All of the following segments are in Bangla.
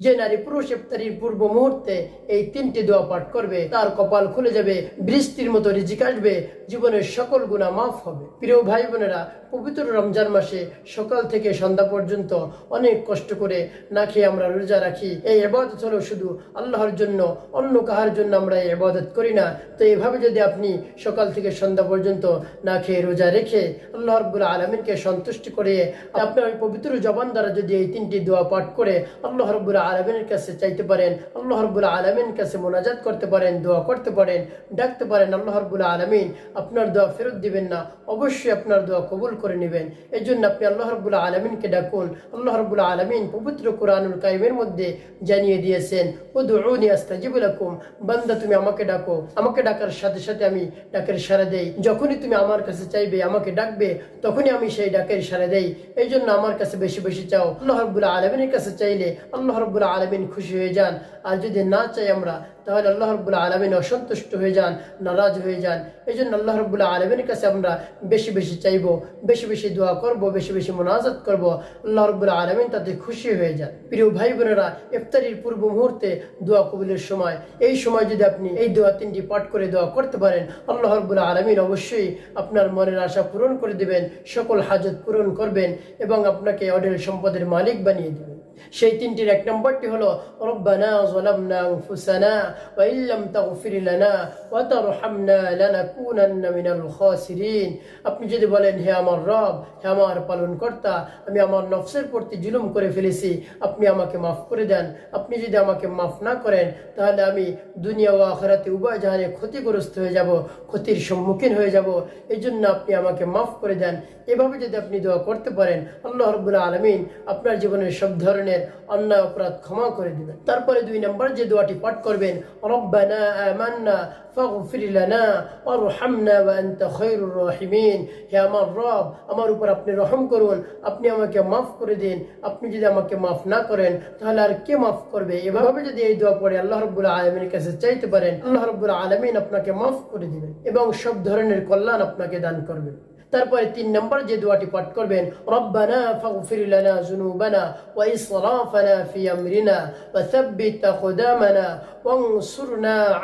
যে নারী পুরুষ ইফতারির পূর্ব মুহূর্তে এই তিনটি দোয়া পাঠ করবে, তার কপাল খুলে যাবে, বৃষ্টির মতো রিজিক আসবে, জীবনের সকল গুণা মাফ হবে। প্রিয় ভাই বোনেরা, পবিত্র রমজান মাসে সকাল থেকে সন্ধ্যা পর্যন্ত অনেক কষ্ট করে না খেয়ে আমরা রোজা রাখি। এই এবাদত হলো শুধু আল্লাহর জন্য, অন্য কাহার জন্য আমরা এই এবাদত করি না। তো এভাবে যদি আপনি সকাল থেকে সন্ধ্যা পর্যন্ত না খেয়ে রোজা রেখে আল্লাহ রব্বুল আলমিনকে সন্তুষ্টি করে আপনার পবিত্র জবান দ্বারা যদি এই তিনটি দোয়া পাঠ করে আল্লাহ রব্বুল আলমিনের কাছে চাইতে পারেন, আল্লাহ রব্বুল আলমিনের কাছে মোনাজাত করতে পারেন, দোয়া করতে পারেন, ডাকতে পারেন, আল্লাহ রব্বুল আলমিন আপনার দোয়া ফেরত দিবেন না, অবশ্যই আপনার দোয়া কবুল করে নেবেন। এই জন্য আপনি আল্লাহ রব্বুল আলমিনকে ডাকুন, আল্লাহ রব্বুল আলমিন পবিত্র কোরআনুল কাইমের মধ্যে জানিয়ে দিয়েছেন ও দুনি আস্তাজিবুলাকুম বান্দা তুমি আমাকে ডাকো, আমাকে ডাকার সাথে সাথে আমি ডাকের সারা দেই, যখনই তুমি আমার কাছে চাইবে, আমাকে ডাকবে, তখনই আমি সেই ডাকের সারা দেই এই জন্য আমার কাছে বেশি বেশি চাও, আল্লাহ রব্বুল আলমিনের কাছে চাইলে, আল্লাহ রব্বুল আলমিন খুশি হয়ে যান। আর যদি না চাই আমরা, তাহলে আল্লাহ রব্বুল আলমিন অসন্তুষ্ট হয়ে যান, নারাজ হয়ে যান। এই জন্য আল্লাহ রব্বুল আলমিনের কাছে আমরা বেশি বেশি চাইব, বেশি বেশি দোয়া করব, বেশি বেশি মোনাজাত করব। আল্লাহ রব্বুল আলমিন তাতে খুশি হয়ে যান। প্রিয় ভাই বোনেরা, ইফতারির পূর্ব মুহূর্তে দোয়া কবুলের সময়, এই সময় যদি আপনি এই দোয়া তিনটি পাঠ করে দোয়া করতে পারেন, আল্লাহ রব্বুল আলমিন অবশ্যই আপনার মনের আশা পূরণ করে দিবেন, সকল হাজত পূরণ করবেন এবং আপনাকে অডেল সম্পদের মালিক বানিয়ে দেবেন। সেই তিনটির এক নম্বরটি হলো, রব্বানা যালামনা আনফুসানা ওয়া ইল্লাম তাগফির ওয়া তারহামনা লানাকুনান্না মিনাল খাসিরিন। আপনি যদি বলেন, হে আমার রব, হে আমার পালনকর্তা, আমি আমার নফসের প্রতি জুলুম করে ফেলেছি, আপনি আমাকে মাফ করে দেন। আপনি যদি আমাকে মাফ না করেন, তাহলে আমি দুনিয়া ও আখরাতে উভয় জাহানে ক্ষতিগ্রস্ত হয়ে যাব, ক্ষতির সম্মুখীন হয়ে যাব। এই জন্য আপনি আমাকে মাফ করে দেন। এভাবে যদি আপনি দোয়া করতে পারেন, আল্লাহ রব্বুল আলমিন আপনার জীবনের সব ধরনের অন্যায় অপরাধ ক্ষমা করে দিবেন। তারপরে দুই নম্বর যে দোয়াটি পাঠ করবেন, রব্বানা আমান্না ফাগফির লানা ওয়ারহামনা ওয়া আনতা খায়রুর রাহিমিন। হে আমার রব, আমার উপর আপনি রহম করুন, আপনি আমাকে মাফ করে দিন। আপনি যদি আমাকে মাফ না করেন, তাহলে আর কে মাফ করবে? এভাবে যদি এই দোয়া পড়ে, আল্লাহ রব্বুল আলমিনের কাছে চাইতে পারেন, আল্লাহ রব্বুল আলমিন আপনাকে মাফ করে দিবেন এবং সব ধরনের কল্যাণ আপনাকে দান করবেন। তারপরে তিন নম্বর যে দোয়াটি পাঠ করবেন, রব্বানা ফাগফির লানা ওয়া ইসরাফানা ফি আমরিনা ওয়া থাব্বিত আকদামানা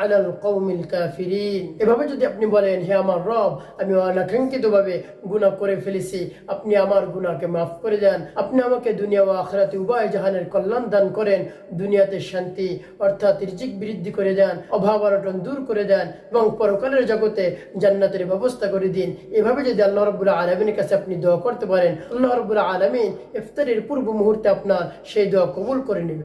আলাল কওমিল কাফিরিন। এভাবে যদি আপনি বলেন, হে আমার রব, আমি অনাকাঙ্ক্ষিতভাবে গুনাহ করে ফেলেছি। আপনি আমার গুনাহকে মাফ করে দেন। আপনি আমাকে দুনিয়া ও আখিরাতে উভয় জাহানের কল্যাণ দান করেন। দুনিয়াতে শান্তি অর্থাৎ রিজিক বৃদ্ধি করে দেন, অভাব অনটন দূর করে দেন এবং পরকালের জগতে জান্নাতের ব্যবস্থা করে দিন। এভাবে যদি আল্লাহ রব্বুল্লাহ আলমিনের কাছে আপনি দোয়া করতে পারেন। আল্লাহ রব্বুল আলমিন ইফতারের পূর্ব মুহূর্তে আপনার সেই দোয়া কবুল করে নেবেন